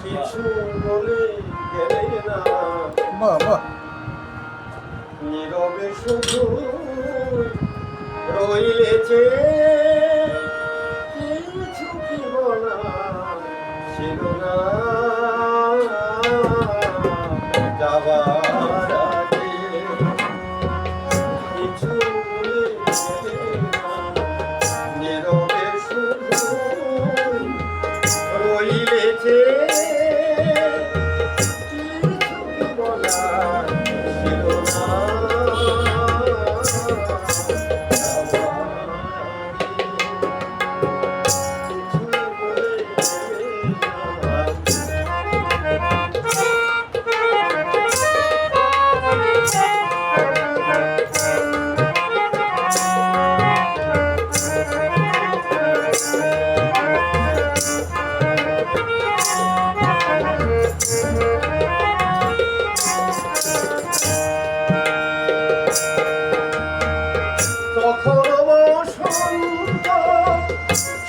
কিছু বলে গেলে না। নীরবে শুধু কি বলা ছিল না। যাবার কিছু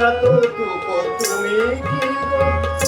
এত দুঃখ তুমি কি